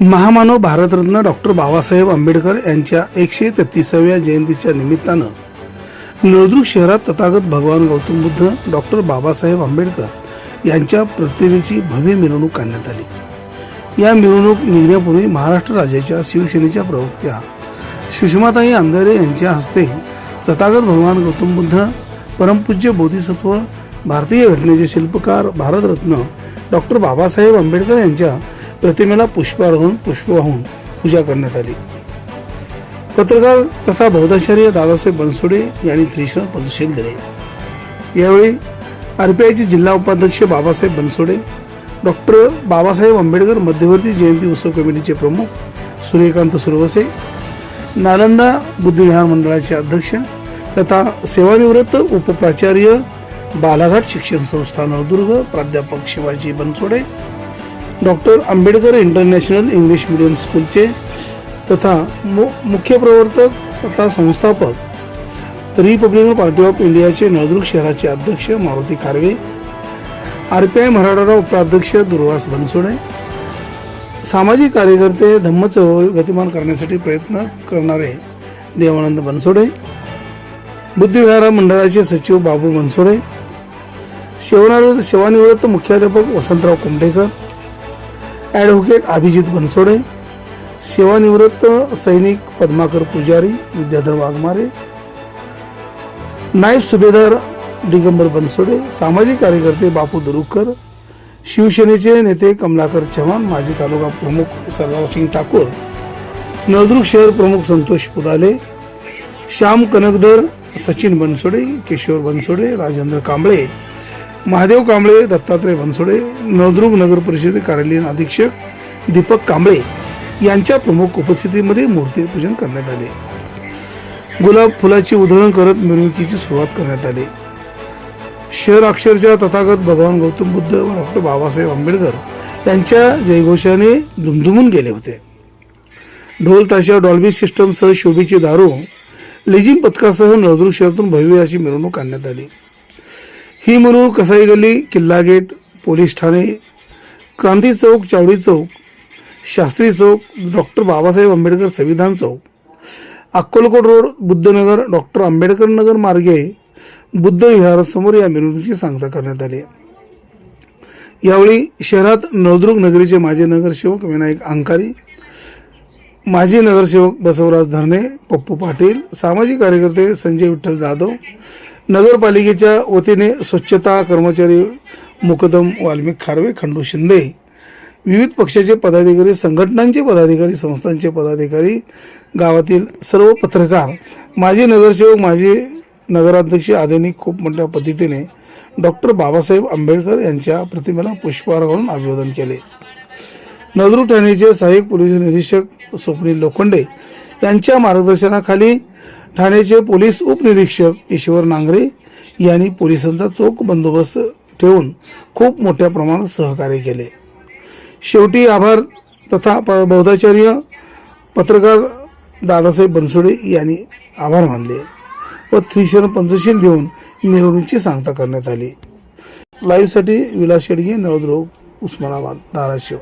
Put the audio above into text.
महामानव भारतरत्न डॉक्टर बाबासाहेब आंबेडकर यांच्या एकशे तेहतीसाव्या जयंतीच्या निमित्तानं नळदुर्ग शहरात तथागत भगवान गौतम बुद्ध डॉक्टर बाबासाहेब आंबेडकर यांच्या प्रतिमेची भव्य मिरवणूक काढण्यात आली. या मिरवणूक निघण्यापूर्वी महाराष्ट्र राज्याच्या शिवसेनेच्या प्रवक्त्या सुषमाताई अंधारे यांच्या हस्ते तथागत भगवान गौतम बुद्ध परमपूज्य बोधिसत्व भारतीय घटनेचे शिल्पकार भारतरत्न डॉक्टर बाबासाहेब आंबेडकर यांच्या प्रतिमेला पुष्प अर्घून पुष्प वाहून पूजा करण्यात आली. पत्रकार तथा बौद्धाचार्य दादासाहेब बनसोडे यांनी त्रिशण प्रदर्शन दिले. यावेळी आरपीआयचे जिल्हा उपाध्यक्ष बाबासाहेब बनसोडे डॉक्टर बाबासाहेब आंबेडकर मध्यवर्ती जयंती उत्सव कमिटीचे प्रमुख सूर्यकांत सुरवसे नालंदा बुद्धिविहार मंडळाचे अध्यक्ष तथा सेवानिवृत्त उपप्राचार्य बालाघाट शिक्षण संस्था नळदुर्ग प्राध्यापक Shivaji Bansode doctor Ambedkar international English medium स्कूलचे तथा मु मुख्य प्रवर्तक तथा संस्थापक रिपब्लिकन पार्टी ऑफ इंडियाचे नळदुर्ग शहराचे अध्यक्ष Maruti Kharve R P I Marathwada उपाध्यक्ष दुर्वास बनसोडे सामाजिक कार्यकर्ते धम्म चळवळ गतिमान करण्यासाठी प्रयत्न करणारे देवानंद बनसोडे बुद्धिविहार मंडळाचे सचिव बाबू बनसोडे सेवानिवृत्त सेवानिवृत्त मुख्याध्यापक वसंतराव कुंभेकर ॲडव्होकेट अभिजित बनसोडे सेवानिवृत्त सैनिक पद्माकर पुजारी विद्याधर वाघमारे नायब सुभेदार दिगंबर बनसोडे सामाजिक कार्यकर्ते बापू दुरुकर शिवसेनेचे नेते कमलाकर चव्हाण माजी तालुका प्रमुख सरदारसिंग ठाकूर नळदुर्ग शहर प्रमुख संतोष पुदाले श्याम कनकदर सचिन बनसोडे किशोर बनसोडे राजेंद्र कांबळे महादेव कांबळे दत्तात्रय बनसोडे नळदुर्ग नगर परिषद कार्यालयीन अधीक्षक दीपक कांबळे यांच्या प्रमुख उपस्थितीमध्ये मूर्तीपूजन करण्यात आले. गुलाब फुलाची उधळण करत मिरवणुकीची सुरुवात करण्यात आली. शहर अक्षरशः तथागत भगवान गौतम बुद्ध व डॉक्टर बाबासाहेब आंबेडकर यांच्या जयघोषाने दुमदुमून गेले होते. ढोल ताशा डॉल्बी सिस्टमसह शोभेची दारू लेझिम पथकासह नळदुर्ग शहरातून भव्य अशी मिरवणूक काढण्यात आली. ही मिरवणूक कसाई गल्ली किल्ला गेट पोलीस ठाणे क्रांती चौक चावडी चौक शास्त्री चौक डॉक्टर बाबासाहेब आंबेडकर संविधान चौक अक्कलकोट रोड बुद्धनगर डॉक्टर आंबेडकर नगर मार्गे बुद्ध विहारासमोर या मिरवणुकीची सांगता करण्यात आली. यावेळी शहरात नळदुर्ग नगरीचे माजी नगरसेवक विनायक अंकारी माजी नगरसेवक बसवराज धरणे पप्पू पाटील सामाजिक कार्यकर्ते संजय विठ्ठल जाधव नगरपालिकेच्या वतीने स्वच्छता कर्मचारी मुकदम वाल्मिक खारवे खंडू शिंदे विविध पक्षाचे पदाधिकारी संघटनांचे पदाधिकारी संस्थांचे पदाधिकारी गावातील सर्व पत्रकार माजी नगरसेवक माजी नगराध्यक्ष आदींनी खूप मोठ्या पद्धतीने डॉक्टर बाबासाहेब आंबेडकर यांच्या प्रतिमेला पुष्पहार घालून अभिवादन केले. नदरू ठाणेचे सहाय्यक पोलीस निरीक्षक स्वप्नील लोखंडे यांच्या मार्गदर्शनाखाली ठाण्याचे पोलीस उपनिरीक्षक ईश्वर नांगरे यांनी पोलिसांचा चोख बंदोबस्त ठेवून खूप मोठ्या प्रमाणात सहकार्य केले. शेवटी आभार तथा प- बौद्धाचार्य पत्रकार दादासाहेब बनसोडे यांनी आभार मानले व त्रिशरण पंचशील देऊन मिरवणुकीची सांगता करण्यात आली. लाईव्हसाठी विलास शेडगे नळदुर्ग उस्मानाबाद धाराशिव.